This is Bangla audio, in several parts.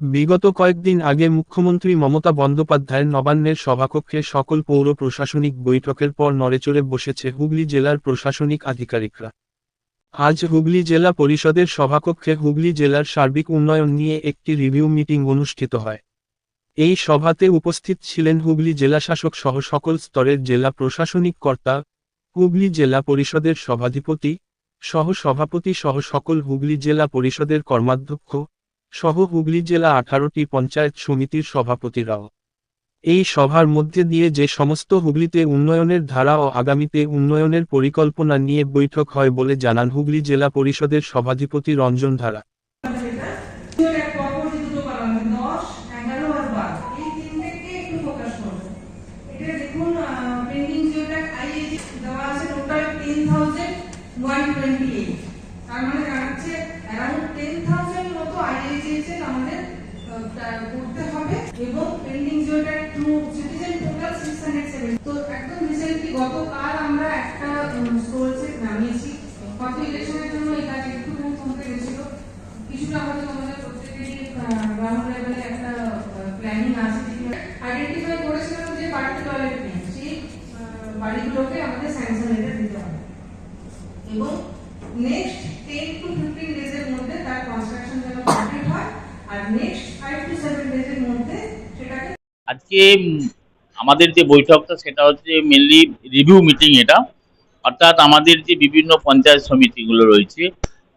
বিগত কয়েকদিন আগে মুখ্যমন্ত্রী মমতা বন্দ্যোপাধ্যায়ের নবান্নের সভাকক্ষে সকল পৌর প্রশাসনিক বৈঠকের পর নড়েচড়ে বসেছে হুগলি জেলার প্রশাসনিক আধিকারিকরা। আজ হুগলি জেলা পরিষদের সভাকক্ষে হুগলি জেলার সার্বিক উন্নয়ন নিয়ে একটি রিভিউ মিটিং অনুষ্ঠিত হয়। এই সভাতে উপস্থিত ছিলেন হুগলি জেলাশাসক সহ সকল স্তরের জেলা প্রশাসনিক কর্তা, হুগলি জেলা পরিষদের সভাধিপতি সহ সভাপতি সহ সকল হুগলি জেলা পরিষদের কর্মাধ্যক্ষ সহ হুগলি জেলা আঠারোটি পঞ্চায়েত সমিতির সভাপতিরাও। এই সভার মধ্যে দিয়ে যে সমস্ত হুগলিতে উন্নয়নের ধারা ও আগামীতে উন্নয়নের পরিকল্পনা নিয়ে বৈঠক হয় বলে জানান হুগলি জেলা পরিষদের সভাধিপতি রঞ্জন ধারা। দেখুন, আহ, pending geotag IAG দেওয়া আছে total 10,128 তার মানে দাঁড়াচ্ছে 10,000 মতো IAGHS আমাদের করতে হবে এবং pending geotag two citizen total 607 তো একদম recently গতকাল আমরা একটা স্টোর চেক নামিয়েছি। গত ইলেকশনের জন্য এই কাজ একটুখানি কমতে গেছিল। কিছুটা হয়তো আমাদের প্রত্যেকেরই গ্রাউন্ড লেভেলে একটা প্ল্যানিং আছে। আইডেন্টিফাই করেছিলাম যে বাড়িতে সেই বাড়িগুলোকে আমাদের স্যাংশন লেটার দিতে হবে। এবং মধ্যে তার কনস্ট্রাকশন যেন কমপ্লিট হয়। আর মধ্যে সেটাকে আজকে আমাদের যে বৈঠকটা, সেটা হচ্ছে মেনলি রিভিউ মিটিং এটা। অর্থাৎ আমাদের যে বিভিন্ন পঞ্চায়েত সমিতিগুলো রয়েছে,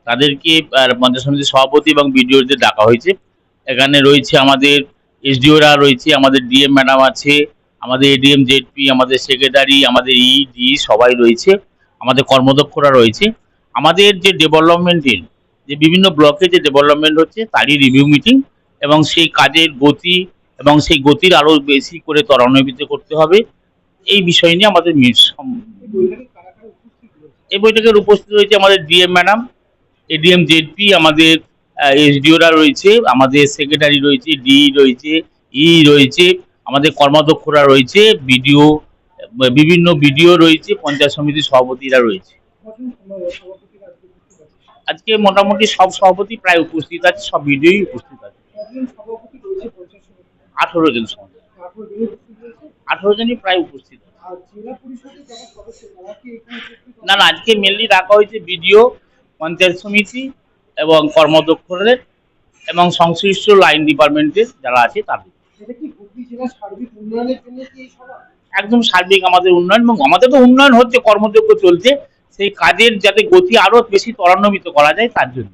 তাদেরকে পঞ্চায়েত সমিতির সভাপতি এবং বিডিওদের ডাকা হয়েছে। এখানে রয়েছে আমাদের এসডিওরা রয়েছে, আমাদের ডিএম ম্যাডাম আছে, আমাদের এডিএম জেডপি, আমাদের সেক্রেটারি, আমাদের ইডি সবাই রয়েছে। আমাদের কর্মদক্ষরা রয়েছে। আমাদের যে ডেভেলপমেন্টের যে বিভিন্ন ব্লকে যে ডেভেলপমেন্ট হচ্ছে, তারই রিভিউ মিটিং এবং সেই কাজের গতি এবং সেই গতির আরও বেশি করে ত্বরান্বিত করতে হবে। এই বিষয় নিয়ে আমাদের সম- এই বৈঠকের উপস্থিত রয়েছে আমাদের ডিএম ম্যাডাম এডিএম জেডপি আমাদের এসডিওরা রয়েছে, আমাদের সেক্রেটারি রয়েছে ডি রয়েছে ই রয়েছে, আমাদের কর্মাধ্যক্ষরা রয়েছে বিডিও বিভিন্ন বিডিও রয়েছে, পঞ্চায়েত সমিতির সভাপতিরা রয়েছে। আজকে মোটামুটি সব সভাপতি প্রায় উপস্থিত আছে সব বিডিওই উপস্থিত আছে। আঠারো জন সভাপতি। আঠারো জনই প্রায় উপস্থিত না না আজকে মেনলি রাখা হয়েছে বিডিও পঞ্চায়েত সমিতি এবং কর্মদক্ষদের এবং সংশ্লিষ্ট লাইন ডিপার্টমেন্টের যারা আছে তাদের। একদম সার্বিক আমাদের উন্নয়ন এবং আমাদের তো উন্নয়ন হচ্ছে কর্মযোগ্য চলছে। সেই কাজের যাতে গতি আরও বেশি ত্বরান্বিত করা যায় তার জন্য।